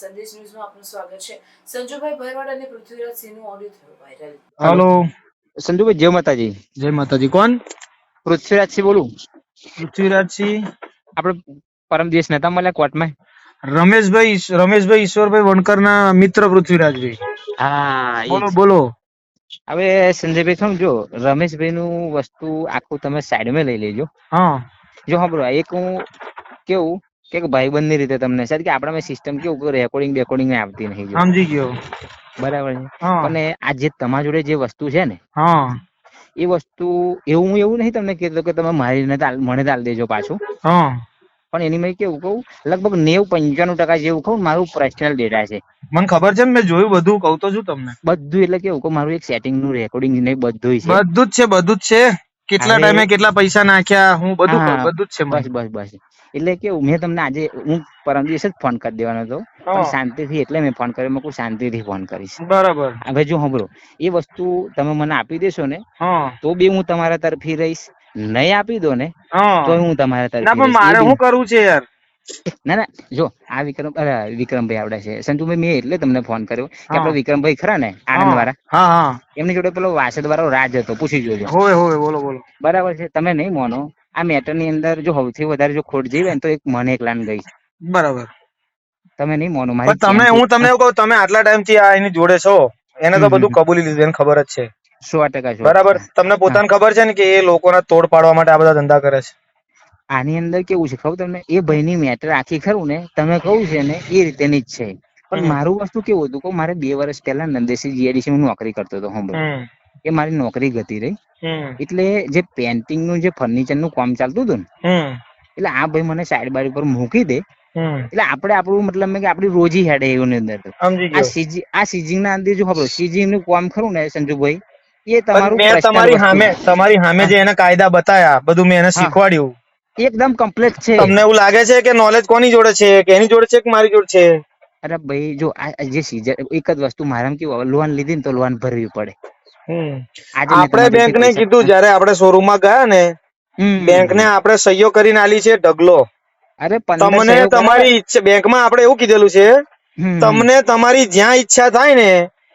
સંદેશ ન્યૂઝમાં આપનું સ્વાગત છે. સંજુભાઈ ભરવાડ અને પૃથ્વીરાજ સિંહનું ઓડિયો થયો વાયરલ હેલો સંજુભાઈ જય માતાજી. જય માતાજી. કોણ? પૃથ્વીરાજસિંહ બોલું. પૃથ્વીરાજસિંહ આપણે પરમ દિવસ નતા મળ્યા કોર્ટમાં. રમેશભાઈ રમેશભાઈ ઈશ્વરભાઈ વણકરના મિત્ર પૃથ્વીરાજભાઈ. હા બોલો બોલો. હવે સંજયભાઈ શું જો રમેશભાઈ નું વસ્તુ આખું તમે સાઈડમાં લઈ લેજો. હા. જો સાંભળો એક હું કેવું કે ભાઈબંધની રીતે તમને સાહેબ કે આપણામાં સિસ્ટમ કેવું કે રેકોર્ડિંગ બેકોર્ડિંગ આવતી નહીં સમજી ગયો. બરાબર છે? અને આ જે તમારા જોડે જે વસ્તુ છે ને હા. એ વસ્તુ એવું હું એવું નહીં તમને કહેતો કે તમે મારી મને તાલ દેજો પાછું. હા. પણ એની મેં કેવું કહું લગભગ નેવ પંચાણું ટકા જેવું કહું મારું પર્સનલ ડેટા છે. મને ખબર છે મેં જોયું બધું કહું તો છું તમને. બધું એટલે કેવું કહું મારું એક સેટિંગનું રેકોર્ડિંગ ને બધું છે. બધું જ છે બધું જ છે. કેટલા ટાઈમે કેટલા પૈસા નાખ્યા હું બધું બધું જ છે બસ બસ બસ. એટલે કેવું મેં તમને આજે હું પરમ દિવસે જ ફોન કરી દેવાનો હતો. પણ શાંતિથી એટલે મેં ફોન કર્યો. મેં શાંતિથી ફોન કરીશ. બરાબર. હવે જો સાંભળો એ વસ્તુ તમે મને આપી દેશો ને તો બી હું તમારા તરફી રહીશ. નહીં આપી દો ને તો હું તમારા તરફી ના પણ મારે શું કરવું છે યાર? ના ના જો આ વિક્રમ વિક્રમભાઈ આવડે છે. સંતુભાઈ મેં એટલે તમને ફોન કર્યો કે આપડે વિક્રમભાઈ ખરા ને આનંદ વાળા? એમની જોડે પેલો વાસદ વાળો રાજ હતો. પૂછી જોજો. બોલો બોલો. બરાબર છે. તમે નહીં માનો. આ મેટરની અંદર જો સૌથી વધારે જો ખોટ જઈ હોય ને તો એક મને એકલાને ગઈ બરાબર. તમે નહીં માનો મારી તમે હું તમને એવું કહું તમે આટલા ટાઈમથી આ એની જોડે છો એને તો બધું. કબૂલી લીધું એને ખબર જ છે. સો ટકા બરાબર? તમને પોતાને ખબર છે ને કે એ લોકોના તોડ પાડવા માટે આ બધા ધંધા કરે છે? આની અંદર કેવું છે ખબર તમને? એ ભાઈની મેટર આખી ખરું ને તમે કહું છે ને એ રીતેની જ છે. પણ મારું વસ્તુ કેવું હતું કે મારે બે વર્ષ પહેલા નંદેશી જીઆઈડીસી માં નોકરી કરતો હતો હમ, એ મારી નોકરી ગતી રહી. એટલે જે પેન્ટિંગનું જે ફર્નિચરનું કામ ચાલતું હતું ને એટલે આ ભાઈ મને સાઈડ બાર ઉપર મૂકી દે. એટલે આપણે આપણું મતલબ મેં કે આપણી રોજી હેડે એવું અંદર આ સીજી આ સીઝિંગ ના અંદર જો ખબર સીઝિંગનું કામ ખરું ને સંજુભાઈ એ તમારું મેં તમારી સામે તમારી સામે જે એના કાયદા બતાયા બધું મેં એને શીખવાડ્યું. એકદમ કમ્પ્લીટ છે. તમને એવું લાગે છે કે નોલેજ કોની જોડે છે કે એની જોડે છે કે મારી જોડે છે? અરે ભાઈ જો આ જે સીઝન એક જ વસ્તુ મારામાં કેવું લોન લીધી ને તો લોન ભરવી પડે. આપણે બેંક ને કીધું જયારે આપણે શોરૂમમાં ગયા ને બેંક ને આપણે સહીઓ કરીને આલી છે ઢગલો. અરે તમને તમારી ઈચ્છા બેંકમાં આપણે એવું કીધેલું છે તમને તમારી જ્યાં ઈચ્છા થાય ને.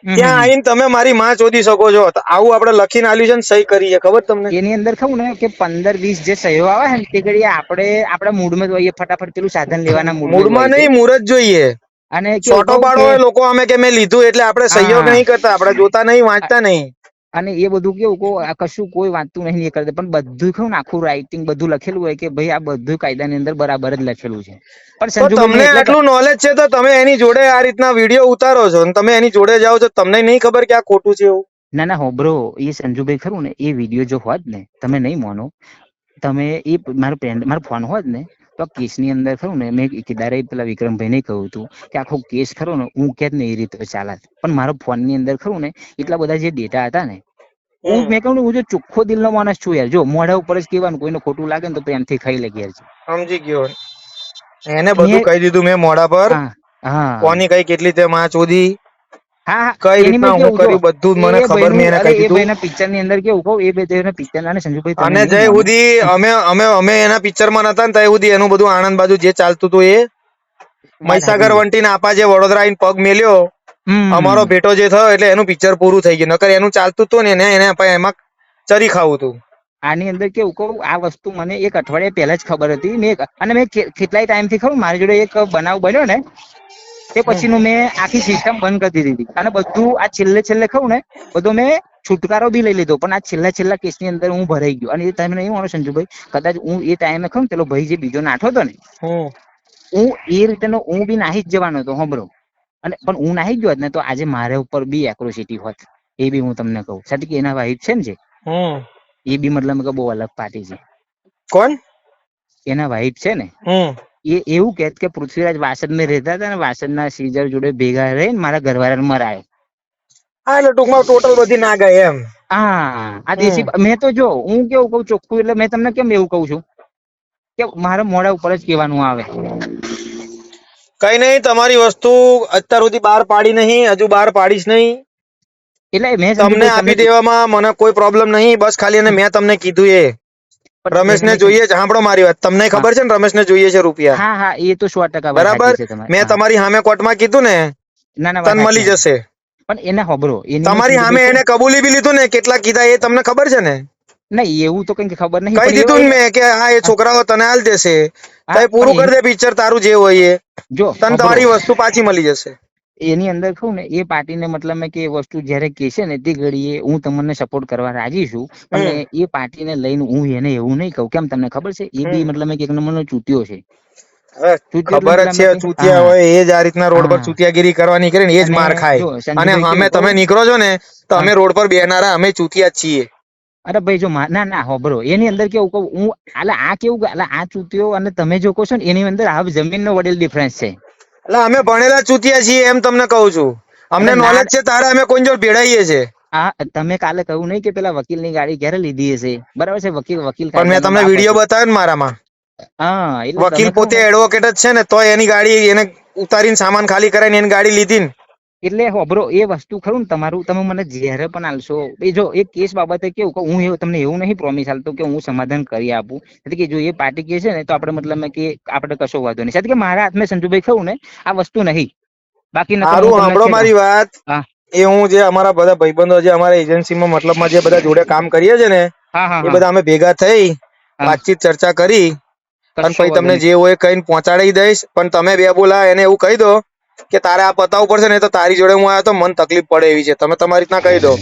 ત્યાં આવીને તમે મારી માં ચોદી શકો છો. આવું આપણે લખીને આલ્યું છે ને સહી કરીએ. ખબર તમને? એની અંદર ખબર ને કે પંદર વીસ જે સહીઓ આવે છે ને તે ઘડી આપણે આપણા મૂડમાં જોઈએ ફટાફટ પેલું સાધન લેવાના મૂડમાં. નહીં મુહૂર્ત જોઈએ. અને છોટો પાડો લોકો અમે કે મેં લીધું એટલે આપણે સહયોગ. નહીં કરતા આપણે જોતા નહીં વાંચતા નહીં. અને એ બધું કેવું કહો આ કશું કોઈ વાંચતું નહીં એ કરતા પણ બધું કહું આખું રાઇટિંગ બધું લખેલું હોય કે ભાઈ આ બધું કાયદાની અંદર બરાબર જ લખેલું છે. પણ તો તમને આટલું નોલેજ છે તો તમે એની જોડે આ રીતના વીડિયો ઉતારો છો અને તમે એની જોડે જાઓ છો તમને નહીં ખબર કે આ ખોટું છે એવું? ના ના હોબ્રો એ સંજુભાઈ ખરું ને એ વીડિયો જો હોત ને તમે નહીં માનો તમે એ મારો ફ્રેન્ડ મારો ફોન હોત ને તો કેસની અંદર ખરું ને મેં કિદારે પેલા વિક્રમભાઈને કહ્યું હતું કે આખો કેસ ખરો ને હું કે ને એ રીતે ચાલત પણ મારો ફોનની અંદર ખરું ને એટલા બધા જે ડેટા હતા ને હું મેં કહ્યું હું જો ચોખ્ખો દિલનો માણસ છું યાર. જો મોઢા ઉપર જ કહેવાનું કોઈને ખોટું લાગે ને તો પ્રેમથી ખાઈ લે છે. સમજી ગયો. એને બધું કહી દીધું મેં મોઢા પર. કોની કઈ કેટલી તે માં ચોદી હા કઈ રીતના હું કર્યું? બધું મને ખબર મેં એને કહી દીધું ભાઈના પિક્ચરની અંદર કેવું કહું એ ભાઈ પિક્ચર અને સંજુભાઈ અને જય સુધી અમે અમે અમે એના પિક્ચરમાં નતા ને ત્યાં સુધી એનું બધું આણંદ બાજુ જે ચાલતું હતું એ. મહીસાગર વંટી આપા જે વડોદરા આઈને પગ મેલ્યો અમારો ભેટો જે થયો એટલે એનું પિક્ચર પૂરું થઈ ગયું. નકર એનું ચાલતું હતું ને એને એને એમાં ચરી ખાવું હતું. આની અંદર કેવું કહું આ વસ્તુ મને એક અઠવાડિયા પહેલા જ ખબર હતી. મેં અને મેં કેટલાય ટાઈમથી ખબર મારી જોડે એક બનાવ બન્યો ને તે પછીનું મેં આખી સિસ્ટમ બંધ કરી દીધી અને બધું આ છેલ્લે છેલ્લે કહું ને બધું મેં છુટકારો બી લઈ લીધો. પણ આ છેલ્લા છેલ્લા કેસની અંદર હું ભરાઈ ગયો. અને એ ટાઈમે નહીં માનો સંજુભાઈ કદાચ હું એ ટાઈમે ખબર પેલો ભાઈ જે બીજો નાઠો હતો ને હું એ રીતેનો હું બી નાહી જ જવાનો હતો હોંભળો અને પણ હું નાહી ગયો ને તો આજે મારા ઉપર બી એક્રોસિટી હોત. એ બી હું તમને કહું. સાથે કે એના વાઈફ છે ને જે એ બી મતલબ કે બહુ અલગ પાર્ટી છે. કોણ? એના વાઈફ છે ને એ એવું કહેત કે પૃથ્વીરાજ વાસદમાં રહેતા હતા ને વાસદ ના સીઝર જોડે ભેગા રહીને મારા ઘરવાળાને મરાય. હા એટલે ટૂંકમાં ટોટલ બધી ના ગઈ એમ. હા આ દેશી મેં તો જો હું કેવું કઉ ચોખ્ખું એટલે મેં તમને કેમ એવું કઉ છું? કે મારા મોડા ઉપર જ કહેવાનું આવે. કઈ નહીં તમારી વસ્તુ અત્યાર સુધી બહાર પાડી નહીં હજુ બહાર પાડીશ નહીં. એટલે મેં તમને આપી દેવામાં મને કોઈ પ્રોબ્લેમ નહીં બસ ખાલી અને મેં તમને કીધું એ. પણ રમેશને જોઈએ છે. સાંભળો મારી વાત. તમને ખબર છે ને રમેશને જોઈએ છે રૂપિયા? હા હા એ તો સો ટકા બરાબર. મેં તમારી સામે કોર્ટમાં કીધું ને ના ના તને મળી જશે. પણ એને હોબરો તમારી સામે એને કબૂલી બી લીધું ને કેટલા કીધા એ તમને ખબર છે ને? નહીં એવું તો કઈ ખબર નહીં કહી દીધું ને મેં કે હા એ છોકરાઓ તને હાલ દેશે. પૂરું કરી દે પિક્ચર તારું જે હોય એ. જો તને તમારી વસ્તુ પાછી મળી જશે. એની અંદર કહું ને એ પાર્ટીને મતલબ મેં કે એ વસ્તુ જયારે કહેશે ને તે ઘડીએ હું તમને સપોર્ટ કરવા રાજી છું. પણ એ પાર્ટીને લઈને હું એને એવું નહીં કહું. કેમ તમને ખબર છે? એ બી મતલબ કે એક નંબરનો ચૂત્યો છે. ખબર જ છે ચૂતિયા હોય એ જ આ રીતના રોડ પર ચૂતિયાગીરી કરવાની કરે ને એ જ માર ખાય. અને અમે તમે નીકળો છો ને તો અમે રોડ પર બેનારા અમે ચૂતિયા છીએ. અરે ભાઈ જો ના ના હોબરો એની અંદર કેવું કહું હું એટલે આ કેવું એટલે આ ચૂતિયો અને તમે જો કહો છો ને એની અંદર આ જમીનનો વડેલ ડિફરન્સ છે. એટલે અમે ભણેલા ચૂતિયા છીએ એમ તમને કહું છું. અમને નોલેજ છે તારે અમે કોઈ જોડે ભેળાઈએ છે હા તમે કાલે કહ્યું નહીં કે પેલા વકીલની ગાડી ક્યારે લીધી હશે. બરાબર છે વકીલ વકીલ પણ મેં તમને વીડિયો. બતાવ્યો ને મારામાં. હા વકીલ પોતે એડવોકેટ જ છે ને તો એની ગાડી એને ઉતારીને સામાન ખાલી કરાવીને એની ગાડી લીધી ને એટલે હોબરો એ વસ્તુ ખરું ને તમારું તમે મને જ્યારે પણ આલશો. એ જો એ કેસ બાબતે કેવું કે હું એવું તમને એવું નહીં પ્રોમિસ આલતો કે હું સમાધાન કરી આપું. એટલે કે જો એ પાર્ટી કે છે ને તો આપણે મતલબ કે આપણે કશો વાંધો નહીં. સાથે કે મારા હાથમાં સંજુભાઈ ખરું ને આ વસ્તુ નહીં. બાકી સારું સાંભળો મારી વાત. એ હું જે અમારા બધા ભાઈબંધો જે અમારા એજન્સીમાં મતલબમાં જે બધા જોડે કામ કરીએ છે ને એ બધા અમે ભેગા થઈ વાતચીત ચર્ચા કરી. અને પછી તમને જે હોય કહીને પહોંચાડી દઈશ. પણ તમે બે બોલા એને એવું કહી દો. કે તારે આ બતાવવું પડશે ને તો તારી જોડે હું આવ્યો તો મને તકલીફ પડે એવી છે. તમે તમારી રીતના કહી દો.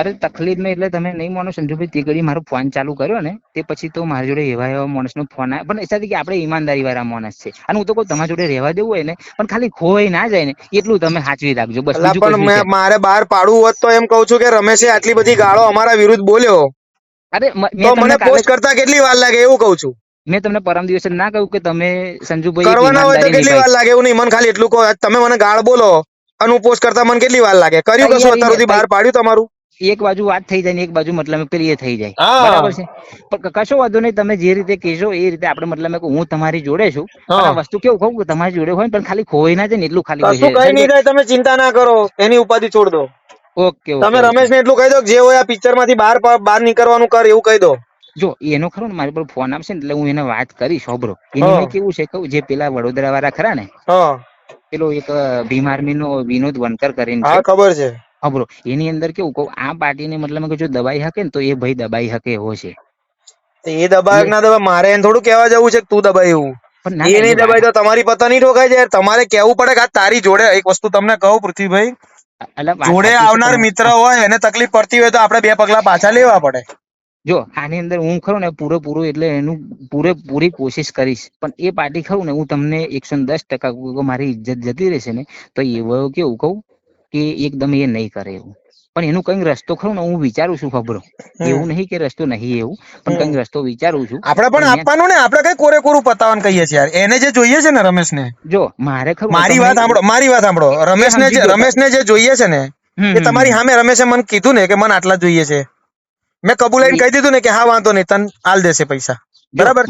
અરે તકલીફ નહીં એટલે તમે નહીં માનો સંજુભાઈ તે ઘડી મારો ફોન ચાલુ કર્યો ને તે પછી તો મારી જોડે એવા એવા માણસનો ફોન આવ્યો પણ એ કે આપણે ઈમાનદારી વાળા માણસ છે. અને હું તો કહું તમારી જોડે રહેવા દેવું હોય ને પણ ખાલી ખોવાઈ ના જાય ને એટલું તમે સાચવી રાખજો. બસ પણ મારે બહાર પાડવું હોત તો એમ કહું છું કે રમેશે આટલી બધી ગાળો અમારા વિરુદ્ધ બોલ્યો. અરે મને પોસ્ટ કરતા કેટલી વાર લાગે એવું કહું છું. મેં તમને પરમ દિવસે ના કહ્યું કે તમે સંજુભાઈ કરવાના હોય તો કેટલી વાર લાગે એવું નહીં. મને ખાલી એટલું કહો. તમે મને ગાળ બોલો. અને હું પોસ્ટ કરતા મને કેટલી વાર લાગે? કર્યું કશું અત્યાર સુધી બહાર પાડ્યું તમારું? એક બાજુ વાત થઈ જાય ને એક બાજુ મતલબ પેલી એ થઈ જાય. બરાબર છે? પણ કશો વાંધો નહીં. તમે જે રીતે કહેશો એ રીતે આપણે મતલબ હું તમારી જોડે છું. આ વસ્તુ કેવું કહું કે તમારી જોડે હોય પણ ખાલી ખોવાઈ ના જાય ને એટલું ખાલી કશું કઈ નહીં થાય તમે ચિંતા ના કરો. એની ઉપાધિ છોડ દો. ઓકે તમે રમેશ ને એટલું કહી દો કે જે હોય આ પિક્ચરમાંથી બહાર બહાર નીકળવાનું કર એવું કહી દો. જો એનો ખરો ને મારી પર ફોન આવશે ને એટલે હું એને વાત કરીશ હોબરો એની કેવું છે કહું? જે પેલા વડોદરા વાળા ખરા ને પેલો એક ભીમ આર્મી નો વિનોદ વનકર કરીને હા ખબર છે. હોબરો એની અંદર કેવું કહું આ પાર્ટીને મતલબ કે જો દબાઈ હકે ને તો એ ભાઈ દબાઈ હકે એવો છે. એ દબાય ના દબાય મારે એને થોડું કહેવા જવું છે કે તું દબાય એવું એ નહીં દબાય તો તમારી પતા નહીં ઠોકાય છે તમારે કેવું પડે કે આ તારી જોડે એક વસ્તુ તમને કહું પૃથ્વીભાઈ. જોડે આવનાર મિત્ર હોય એને તકલીફ પડતી હોય તો આપણે બે પગલા પાછા લેવા પડે. જો આની અંદર હું ખરું ને પૂરેપૂરું એટલે એનું પૂરેપૂરી કોશિશ કરીશ. પણ એ પાર્ટી ખરું ને હું તમને એકસો દસ ટકા મારી ઇજ્જત જતી રહેશે ને તો એવો કેવું કહું કે એકદમ એ નહીં કરે એવું. પણ એનું કઈ રસ્તો ખરો ને હું વિચારું છું ખબરો. એવું નહીં કે રસ્તો નહીં એવું પણ કઈ રસ્તો વિચારું છું. આપણે પણ આપવાનું ને આપણે કઈ કોરે કોરું પતાવવાનું કહીએ છીએ યાર. એને જે જોઈએ છે ને રમેશ ને જો મારે ખરું મારી વાત સાંભળો મારી વાત સાંભળો. રમેશને ને જે ગયો. રમેશને જે જોઈએ છે ને એ તમારી. સામે રમેશે મને કીધું ને કે મને આટલા જોઈએ છે. મેં કબૂલાઈને કહી દીધું ને કે હા વાંધો નહીં તને આલ દેશે પૈસા. બરાબર?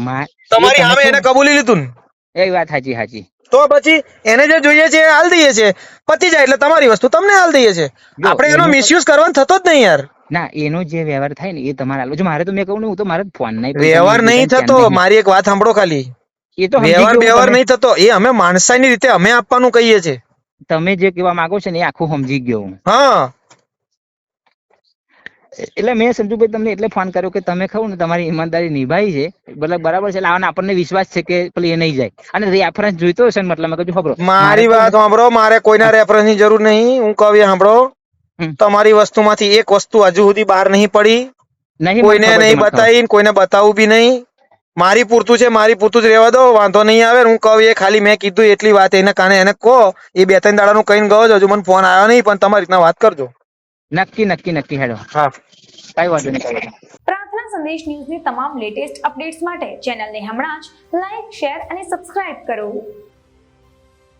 તમારી સામે એને કબૂલી લીધું ને. એ વાત સાચી સાચી. તો પછી એને જે જોઈએ છે હાલ દઈએ છે. પતી જાય એટલે તમારી વસ્તુ તમને હાલ દઈએ છે. આપણે એનો મિસયુઝ કરવાનો થતો જ નહીં યાર. ના એનો જે વ્યવહાર થાય ને એ તમારે આલો. જો મારે તો મેં કહું ને હું તો મારે ફોન નહીં વ્યવહાર નહીં થતો. મારી એક વાત સાંભળો ખાલી. એ તો વ્યવહાર વ્યવહાર નહીં થતો. એ અમે માણસાઈની રીતે અમે આપવાનું કહીએ છીએ. તમે જે કહેવા માંગો છો ને એ આખું સમજી ગયો હું. હા. એટલે મેં સંજુભાઈ તમને એટલે ફોન કર્યો કે તમે કહું ને તમારી ઈમાનદારી નિભાઈ છે. મતલબ બરાબર છે એટલે આને આપણને વિશ્વાસ છે કે પેલી એ નહીં જાય. અને રેફરન્સ જોઈતો હશે ને મતલબ મેં કહ્યું ખબર મારી વાત સાંભળો મારે કોઈના રેફરન્સની જરૂર નહીં હું કહું સાંભળો. તમારી વસ્તુમાંથી એક વસ્તુ હજુ સુધી બહાર નહીં પડી. નહીં કોઈને નહીં બતાવી કોઈને બતાવું બી નહીં. મારી પૂરતું છે મારી પૂરતું જ રહેવા દો વાંધો નહીં આવે. હું કહું એ ખાલી મેં કીધું એટલી વાત એને કાને એને કહો. એ બે ત્રણ દાડાનું કહીને ગયો હજુ મને ફોન આવ્યો નહીં પણ તમારી રીતના વાત કરજો. નક્કી નક્કી નક્કી હેડો. હા. કઈ વાંધો નહીં. પ્રાર્થના સંદેશ ન્યૂઝની તમામ લેટેસ્ટ અપડેટ્સ માટે ચેનલને હમણાં જ લાઈક શેર અને સબસ્ક્રાઇબ કરો.